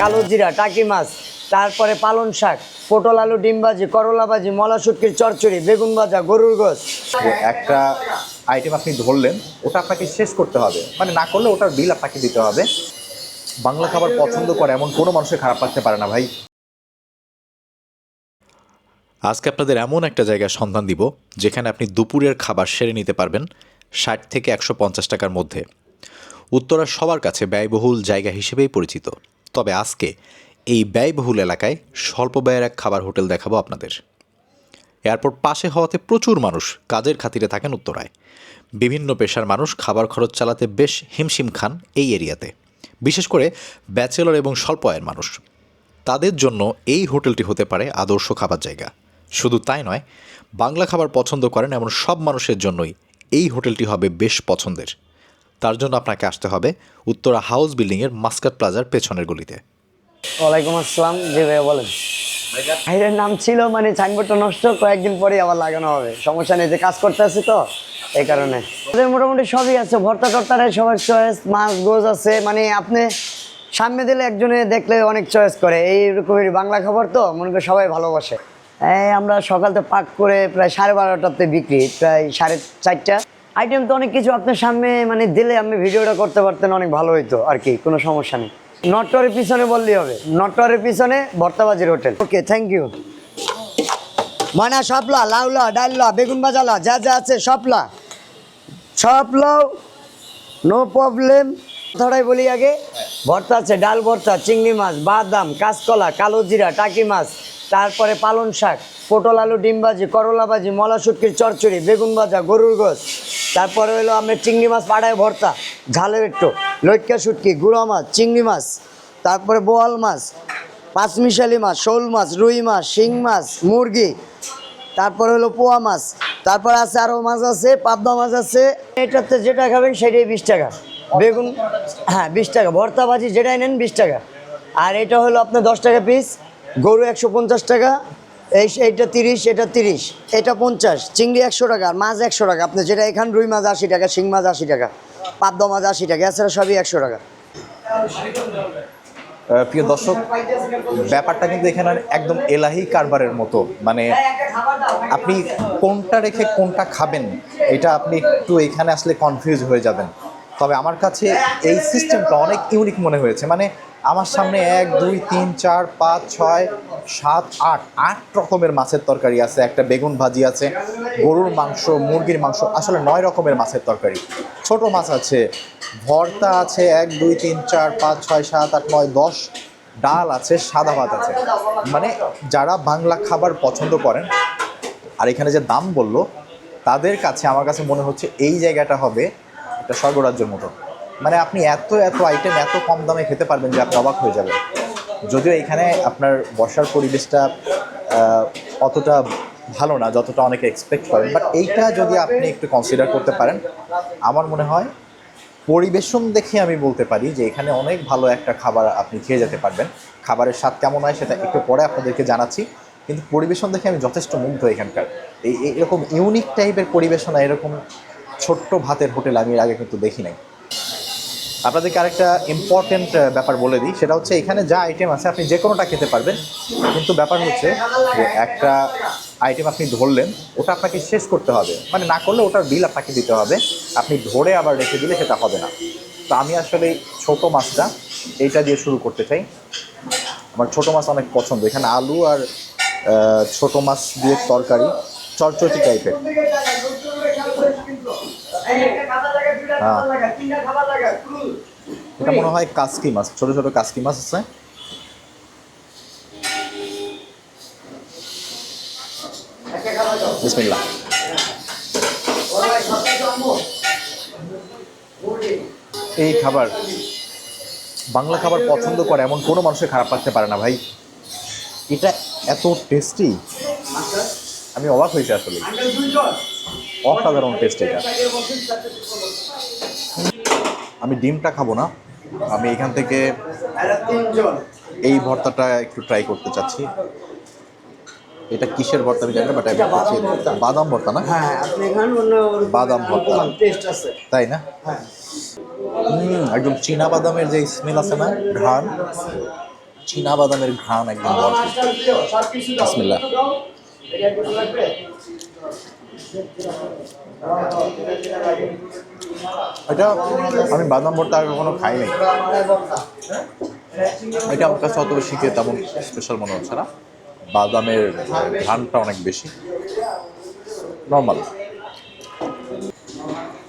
কালো জিরা টাকি মাছ তারপরে পালন শাক পটল আলু ডিম ভাজি করলা ভাজি মলা শুটকির চচ্চড়ি বেগুন ভাজা গরুর গোস একটা আইটেম আপনি ধরলেন ওটা আপনাকে শেষ করতে হবে। মানে না করলে ওটার বিল আপনাকে দিতে হবে। বাংলা খাবার পছন্দ করে এমন কোনো মানুষের খারাপ লাগতে পারে না ভাই। আজকে আপনাদের এমন একটা জায়গার সন্ধান দিব যেখানে আপনি দুপুরের খাবার সেরে নিতে পারবেন ষাট থেকে একশো পঞ্চাশ টাকার মধ্যে। উত্তরা সবার কাছে ব্যয়বহুল জায়গা হিসেবেই পরিচিত। তবে আজকে এই ব্যয়বহুল এলাকায় স্বল্প ব্যয়ের এক খাবার হোটেল দেখাবো আপনাদের। এয়ারপোর্ট পাশে হওয়াতে প্রচুর মানুষ কাজের খাতিরে থাকেন উত্তরায়। বিভিন্ন পেশার মানুষ খাবার খরচ চালাতে বেশ হিমশিম খান এই এরিয়াতে। বিশেষ করে ব্যাচেলর এবং স্বল্প আয়ের মানুষ। তাদের জন্য এই হোটেলটি হতে পারে আদর্শ খাবার জায়গা। শুধু তাই নয়, বাংলা খাবার পছন্দ করেন এমন সব মানুষের জন্যই এই হোটেলটি হবে বেশ পছন্দের। তার জন্য আপনাকে আসতে হবে উত্তরা হাউস বিল্ডিংয়ের মাস্কাট প্লাজার পেছনের গলিতে। ওয়ালাইকুম আসসালাম, জি ভাইয়া, বলেন। ভাইয়ের নাম ছিল মানে সাইনবোর্ডটা নষ্ট, কয়েকদিন পরে আবার লাগানো হবে। সমস্যা নেই, যে কাজ করতে আছি তো, এই কারণে। মোটামুটি সবই আছে ভর্তা টর্তারে সবার চয়েস মাছ গোজ আছে। মানে আপনি সামনে দিলে একজনে দেখলে অনেক চয়েস করে। এই রকমের বাংলা খাবার তো, মনে করি সবাই ভালোবাসে। আমরা সকালতে পাক করে প্রায় সাড়ে বারোটাতে বিক্রি, প্রায় সাড়ে চারটা। আইটেম তো অনেক কিছু আপনার সামনে মানে দিলে আপনি ভিডিওটা করতে পারতেন, অনেক ভালো হইতো আর কি, কোনো সমস্যা নেই। নটরের পিছনে বললেই হবে নটরের পিছনে ভর্তাবাজির হোটেল। ওকে থ্যাংক ইউ ময়না সপলা লাউলা ডাইলা বেগুন বাজালা যা যা আছে সপলা সপলাও নো প্রবলেম কথাটাই বলি আগে, ভর্তা আছে, ডাল ভর্তা, চিংড়ি মাছ, বাদাম, কাঁচকলা, কালো জিরা, টাকি মাছ, তারপরে পালন শাক, পটল, আলু, ডিম ভাজি, করলা ভাজি মলা শুটকির চচ্চড়ি বেগুন ভাজা, গরুর গোস তারপরে হলো আপনার চিংড়ি মাছ পাড়ায় ভর্তা, ঝালের একটু, লইটকা শুটকি, গুঁড়ো মাছ, চিংড়ি মাছ, তারপরে বোয়াল মাছ, পাঁচমিশালি মাছ, শোল মাছ, রুই মাছ, শিং মাছ, মুরগি, তারপরে হলো পোয়া মাছ, তারপর আছে আরও মাছ আছে, পাবদা মাছ আছে, এটাতে যেটা খাবেন সেটাই বিশ টাকা। বেগুন হ্যাঁ বিশ টাকা, ভর্তা ভাজি যেটাই নেন বিশ টাকা। আর এটা হলো আপনার দশ টাকা পিস গরু একশো পঞ্চাশ টাকা এই এইটা তিরিশ, এটা তিরিশ। এটা পঞ্চাশ। চিংড়ি একশো টাকা মাছ একশো টাকা। আপনি যেটা এখান রুই মাছ আশি টাকা, শিং মাছ আশি টাকা, পাবদা মাছ আশি টাকা, এছাড়া সবই একশো টাকা। প্রিয় দর্শক, ব্যাপারটা কিন্তু এখানে একদম এলাহি কারবারের মতো। মানে আপনি কোনটা রেখে কোনটা খাবেন, এটা আপনি একটু এখানে আসলে কনফিউজ হয়ে যাবেন। তবে আমার কাছে এই সিস্টেমটা অনেক ইউনিক মনে হয়েছে। মানে আমার সামনে এক, দুই, তিন, চার, পাঁচ, ছয়, সাত, আট আট রকমের মাছের তরকারি আছে। একটা বেগুন ভাজি আছে, গরুর মাংস, মুরগির মাংস, আসলে নয় রকমের মাছের তরকারি। ছোট মাছ আছে, ভর্তা আছে, এক, দুই, তিন, চার, পাঁচ, ছয়, সাত, আট, নয়, দশ, ডাল আছে, সাদা ভাত আছে। মানে যারা বাংলা খাবার পছন্দ করেন, আর এখানে যে দাম বলল, তাদের কাছে আমার কাছে মনে হচ্ছে এই জায়গাটা হবে একটা স্বর্গরাজ্যের মতো। মানে আপনি এত এত আইটেম এত কম দামে খেতে পারবেন যে আপনি অবাক হয়ে যাবেন। যদিও এখানে আপনার বসার পরিবেশটা অতটা ভালো না, যতটা অনেকে এক্সপেক্ট করেন বাট এইটা যদি আপনি একটু কনসিডার করতে পারেন, আমার মনে হয় পরিবেশন দেখে আমি বলতে পারি যে এখানে অনেক ভালো একটা খাবার আপনি খেয়ে যেতে পারবেন। খাবারের স্বাদ কেমন হয় সেটা একটু পরে আপনাদেরকে জানাচ্ছি, কিন্তু পরিবেশন দেখে আমি যথেষ্ট মুগ্ধ এখানকার। এই এরকম ইউনিক টাইপের পরিবেশনা এরকম ছোট্ট ভাতের হোটেল আমি এর আগে কিন্তু দেখি নাই। আপনাদেরকে আরেকটা ইম্পর্টেন্ট ব্যাপার বলে দিই। সেটা হচ্ছে এখানে যা আইটেম আছে, আপনি যে কোনোটা খেতে পারবেন। কিন্তু ব্যাপার হচ্ছে যে একটা আইটেম আপনি ধরলেন, ওটা আপনাকে শেষ করতে হবে। মানে না করলে ওটার বিল আপনাকে দিতে হবে। আপনি ধরে আবার রেখে দিলে সেটা হবে না। তো আমি আসলে ছোটো মাছটা এইটা দিয়ে শুরু করতে চাই। আমার ছোটো মাছ অনেক পছন্দ। এখানে আলু আর ছোটো মাছ দিয়ে তরকারি, চটচটি টাইপের হ্যাঁ। এটা মনে হয় কাসকি মাছ ছোট ছোট কাসকি মাছ আছে। বিসমিল্লাহ। এই খাবার বাংলা খাবার পছন্দ করে এমন কোনো মানুষের খারাপ লাগতে পারে না ভাই। এটা এত টেস্টি আমি অবাক হয়েছি আসলে। অসাধারণ টেস্ট এটা। আমি ডিমটা খাব না। আমি এখান থেকে এই ভর্তাটা একটু ট্রাই করতে চাচ্ছি। এটা কিসের ভর্তা আমি জানি না বাট আমি খাচ্ছি বাদাম ভর্তা। না? হ্যাঁ আপনি এখানে বাদাম ভর্তা। টেস্ট আছে। তাই না? হ্যাঁ। হুম একদম চীনা বাদামের যে স্মেল আছে না ঘ্রাণ। চীনা বাদামের ঘ্রাণ একদম বিসমিল্লাহ। এটা আমি বাদাম ভর্তা আগে কখনো খাই নাই এটা আমার কাছে অত বেশি খেয়ে তেমন স্পেশাল মনে হচ্ছে না। বাদামের ঘ্রাণটা অনেক বেশি। নর্মাল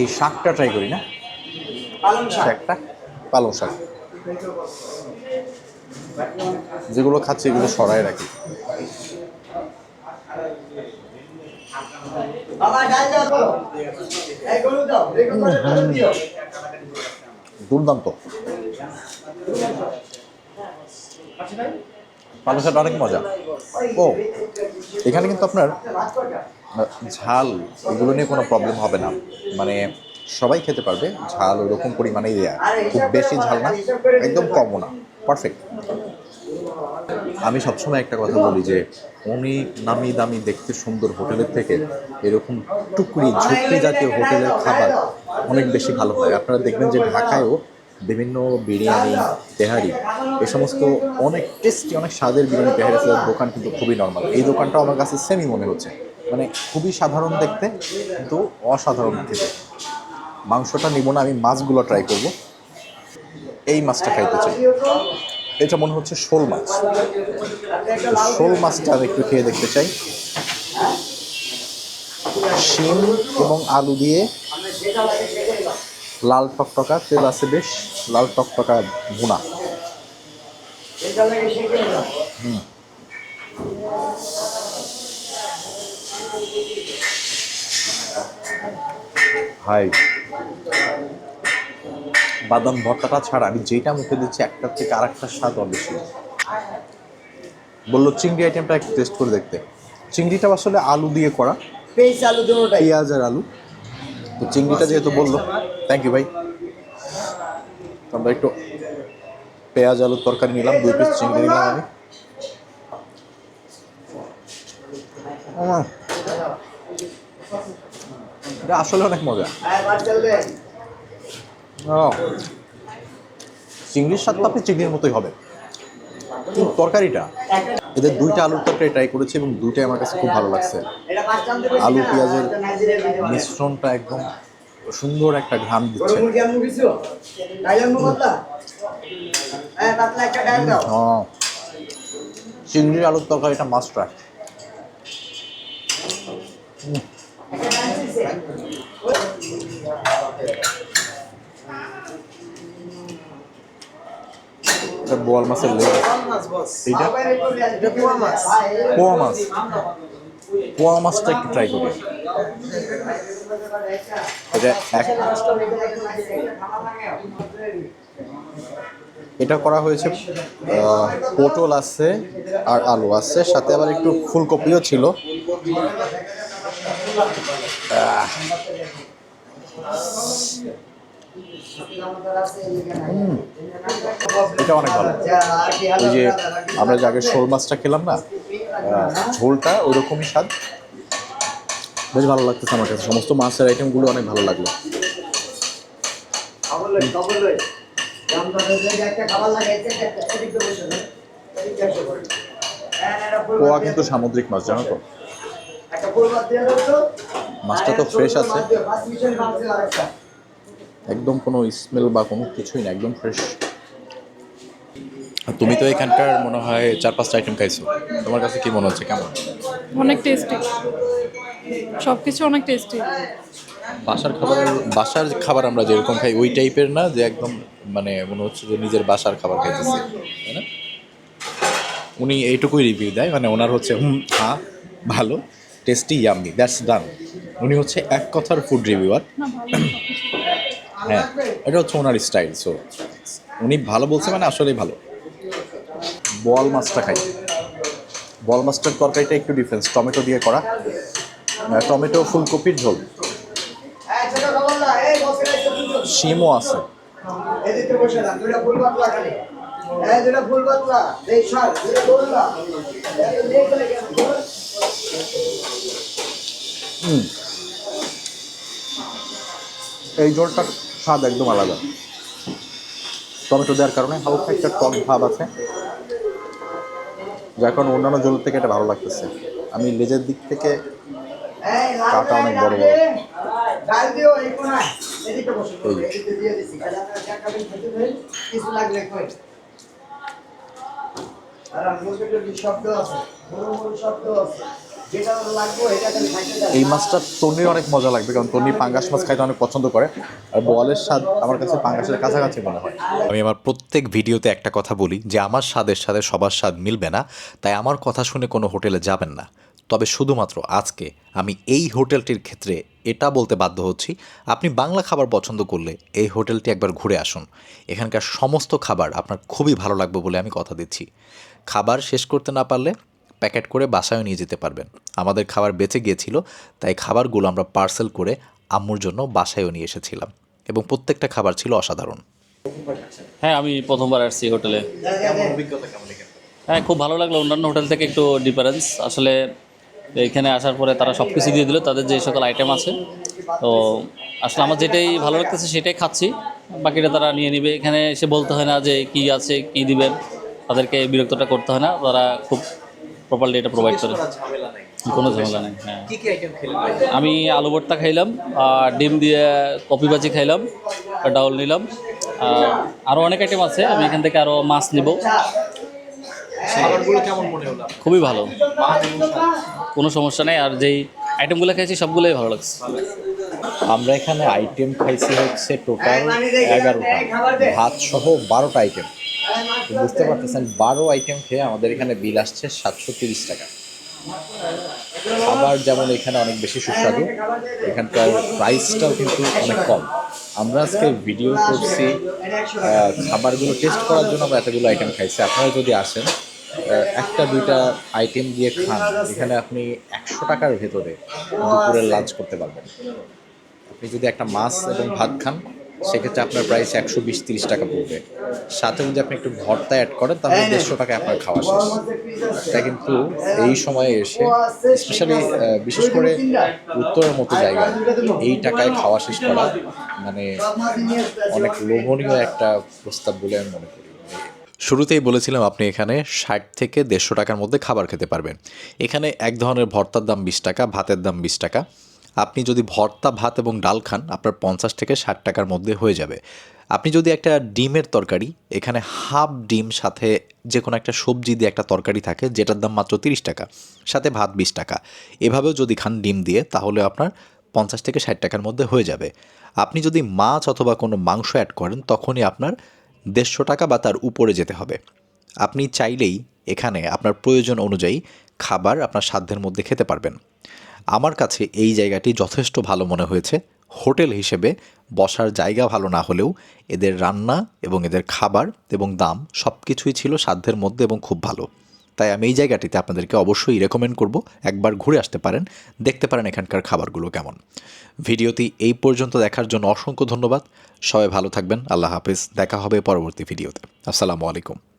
এই শাকটা ট্রাই করি না? শাকটা? পালং শাক। যেগুলো খাচ্ছে এগুলো সরাই রাখি। দুর্দান্ত। পালং শাকটা অনেক মজা। ও এখানে কিন্তু আপনার ঝাল এগুলো নিয়ে কোনো প্রবলেম হবে না। মানে সবাই খেতে পারবে ঝাল ওরকম পরিমাণেই দেয়া। খুব বেশি ঝাল না একদম কমও না। পারফেক্ট আমি সবসময় একটা কথা বলি যে অনেক নামি দামি দেখতে সুন্দর হোটেলের থেকে এরকম টুকরি ঝুঁকড়ি জাতীয় হোটেলের খাবার অনেক বেশি ভালো হয়। আপনারা দেখবেন যে ঢাকায়ও বিভিন্ন বিরিয়ানি, তেহারি এ সমস্ত অনেক টেস্টি অনেক স্বাদের বিরিয়ানি, তেহারি দোকান কিন্তু খুবই নর্মাল এই দোকানটা আমার কাছে সেমই মনে হচ্ছে। মানে খুবই সাধারণ দেখতে কিন্তু অসাধারণ খেতে। মাংসটা নিব না, আমি মাছগুলো ট্রাই করব। এই মাছটা খাইতে চাই। এটা মনে হচ্ছে শোল মাছ। শোল মাছটা আমি একটু খেয়ে দেখতে চাই। শিম এবং আলু দিয়ে লাল টকটকা, তেল আছে বেশ, লাল টকটকা ভুনা। দাও হাই। বাদাম ভর্তাটা ছাড়া আমি যেটা মুখে দিচ্ছি একটার থেকে আর একটা স্বাদ অবশ্যই বলল চিংড়ি আইটেমটা একটু টেস্ট করে দেখতে। চিংড়িটা আসলে আলু দিয়ে করা পেঁয়াজ আলু পেঁয়াজ আর আলু। তো চিংড়িটা যেহেতু বলল থ্যাংক ইউ ভাই আমরা একটু পেঁয়াজ আলুর তরকারি নিলাম দুই পিস চিংড়ি নিলাম আমি। এটা আসলে অনেক মজা। হ্যাঁ চিংড়ির স্বাদ তো আপনি চিংড়ির মতোই হবে। তরকারিটা এদের দুইটা আলুর তরকারি ট্রাই করেছি এবং দুইটাই আমার কাছে খুব ভালো লাগছে। আলু পেঁয়াজের। মিশ্রণটা একদম সুন্দর একটা গরু দিচ্ছে। চিংড়ির আলুর তরকারিটা মাস্ট ট্রাই একটা ডাইল এটা বোয়াল মাছের করবি আজ। ভাই, এই- পোয়া মাছ। পোয়া মাছটা একটু ট্রাই করি। এটা এটা করা হয়েছে পটল আছে আর আলু আছে সাথে আবার একটু ফুলকপিও ছিল। আহ, এটা অনেক ভালো ওই যে আমরা যে আগে শোল মাছটা খেলাম না ঝোলটা ওইরকমই স্বাদ বেশ ভালো লাগতেছে আমার কাছে সমস্ত মাছের আইটেমগুলো অনেক ভালো লাগল পোয়া কিন্তু সামুদ্রিক মাছ, জানো তো। মাছটা তো ফ্রেশ আছে। একদম কোনো স্মেল বা কোনো কিছুই না একদম ফ্রেশ তুমি তো এখানকার মনে হয় চার পাঁচটা আইটেম খাইছো। তোমার কাছে কি মনে হচ্ছে কেমন? অনেক টেস্টি সব কিছু অনেক টেস্টি বাসার খাবারের বাসার খাবার আমরা যেরকম খাই ওই টাইপের না যে একদম মানে মনে হচ্ছে যে নিজের বাসার খাবার খাইতেছি তাই না? উনি এইটুকুই রিভিউ দেয় মানে ওনার হচ্ছে হুম হ্যাঁ ভালো টেস্টি ইয়াম্মি দ্যাটস ডান উনি হচ্ছে এক কথার ফুড রিভিউয়ার না ভালো সবকিছু। হ্যাঁ এটা হচ্ছে ওনার স্টাইল সো উনি ভালো বলছে মানে আসলেই ভালো। বল মাছটা খাই। বল মাছটার তরকারিটা একটু ডিফারেন্স টমেটো দিয়ে করা। টমেটো ফুলকপির ঝোল। শিমও আছে। এই শাক, স্বাদ একদম আলাদা। টমেটো দেওয়ার কারণে হালকা একটা টক ভাব আছে। যার কারণে অন্যান্য জলের থেকে এটা ভালো লাগতেছে। আমি লেজের দিক থেকে কাটা অনেক বড় বড়। শব্দ আছে শব্দ আছে। এই মাছটা তন্নির অনেক মজা লাগবে, কারণ তন্নি পাঙ্গাস মাছ খাইতে অনেক পছন্দ করে, আর বোয়ালের স্বাদ আমার কাছে পাঙ্গাসের কাছাকাছি মনে হয়। আমি আমার প্রত্যেক ভিডিওতে একটা কথা বলি, যে আমার স্বাদের সাথে সবার স্বাদ মিলবে না, তাই আমার কথা শুনে কোনো হোটেলে যাবেন না। তবে শুধুমাত্র আজকে আমি এই হোটেলটির ক্ষেত্রে এটা বলতে বাধ্য হচ্ছি, আপনি বাংলা খাবার পছন্দ করলে এই হোটেলটি একবার ঘুরে আসুন। এখানকার সমস্ত খাবার আপনার খুবই ভালো লাগবে বলে আমি কথা দিচ্ছি। খাবার শেষ করতে না পারলে প্যাকেট করে বাসায়ও নিয়ে যেতে পারবেন। আমাদের খাবার বেঁচে গিয়েছিল তাই খাবারগুলো আমরা পার্সেল করে আম্মুর জন্য বাসায়ও নিয়ে এসেছিলাম এবং প্রত্যেকটা খাবার ছিল অসাধারণ। হ্যাঁ আমি প্রথমবার আসছি হোটেলে। হ্যাঁ খুব ভালো লাগল। অন্যান্য হোটেল থেকে একটু ডিফারেন্স আসলে এখানে আসার পরে তারা সব কিছু দিয়ে দিল তাদের যে সকল আইটেম আছে। তো আসলে আমার যেটাই ভালো লাগতেছে সেটাই খাচ্ছি। বাকিটা তারা নিয়ে নিবে। এখানে এসে বলতে হয় না যে কি আছে কি দিবেন। তাদেরকে বিরক্তটা করতে হয় না। তারা খুব প্রপারলি এটা প্রোভাইড করে কোনো ঝামেলা নেই। হ্যাঁ। আমি আলু ভর্তা খাইলাম আর ডিম দিয়ে কপি ভাজি খাইলাম ডাউল নিলাম। আরও অনেক আইটেম আছে আমি এখান থেকে আরও মাছ নিব। খুবই ভালো। কোনো সমস্যা নেই আর যেই আইটেমগুলো খেয়েছি সবগুলোই ভালো লাগছে। আমরা এখানে আইটেম খাইছি হচ্ছে টোটাল এগারোটা। ভাত সহ বারোটা আইটেম বুঝতে পারতেছেন, বারো আইটেম খেয়ে আমাদের এখানে বিল আসছে সাতশো তিরিশ টাকা। খাবার যেমন এখানে অনেক বেশি সুস্বাদু, এখানকার প্রাইসটাও কিন্তু অনেক কম। আমরা আজকে ভিডিও করছি খাবারগুলো টেস্ট করার জন্য আমরা এতগুলো আইটেম খাইছি। আপনারা যদি আসেন একটা দুইটা আইটেম দিয়ে খান, এখানে আপনি একশো টাকার ভেতরে দুপুরের লাঞ্চ করতে পারবেন। আপনি যদি একটা মাছ এবং ভাত খান সেক্ষেত্রে আপনার প্রাইস একশো বিশ তিরিশ টাকা পড়বে। সাথে যদি আপনি একটু ভর্তা অ্যাড করেন তাহলে দেড়শো টাকায় আপনার খাওয়া শেষ। এটা কিন্তু এই সময়ে এসে স্পেশালি বিশেষ করে উত্তরের মতো জায়গায় এই টাকায় খাওয়া শেষ করা মানে অনেক লোভনীয় একটা প্রস্তাব বলে আমি মনে করি। শুরুতেই বলেছিলাম আপনি এখানে ষাট থেকে দেড়শো টাকার মধ্যে খাবার খেতে পারবেন। এখানে এক ধরনের ভর্তার দাম বিশ টাকা ভাতের দাম বিশ টাকা। আপনি যদি ভর্তা, ভাত এবং ডাল খান, আপনার পঞ্চাশ থেকে ষাট টাকার মধ্যে হয়ে যাবে। আপনি যদি একটা ডিমের তরকারি, এখানে হাফ ডিম সাথে যে কোনো একটা সবজি দিয়ে একটা তরকারি থাকে, যেটার দাম মাত্র তিরিশ টাকা, সাথে ভাত বিশ টাকা। এভাবেও যদি খান ডিম দিয়ে, তাহলে আপনার পঞ্চাশ থেকে ষাট টাকার মধ্যে হয়ে যাবে। আপনি যদি মাছ অথবা কোনো মাংস অ্যাড করেন, তখনই আপনার দেড়শো টাকা বা তার উপরে যেতে হবে। আপনি চাইলেই এখানে আপনার প্রয়োজন অনুযায়ী খাবার আপনার সাধ্যের মধ্যে খেতে পারবেন। আমার কাছে এই জায়গাটি যথেষ্ট ভালো মনে হয়েছে। হোটেল হিসেবে বসার জায়গা ভালো না হলেও এদের রান্না এবং এদের খাবার এবং দাম সব কিছুই ছিল সাধ্যের মধ্যে এবং খুব ভালো। তাই আমি এই জায়গাটিতে আপনাদেরকে অবশ্যই রেকমেন্ড করব। একবার ঘুরে আসতে পারেন, দেখতে পারেন এখানকার খাবারগুলো কেমন। ভিডিওটি এই পর্যন্ত দেখার জন্য অসংখ্য ধন্যবাদ। সবাই ভালো থাকবেন। আল্লাহ হাফিজ। দেখা হবে পরবর্তী ভিডিওতে। আসসালামু আলাইকুম।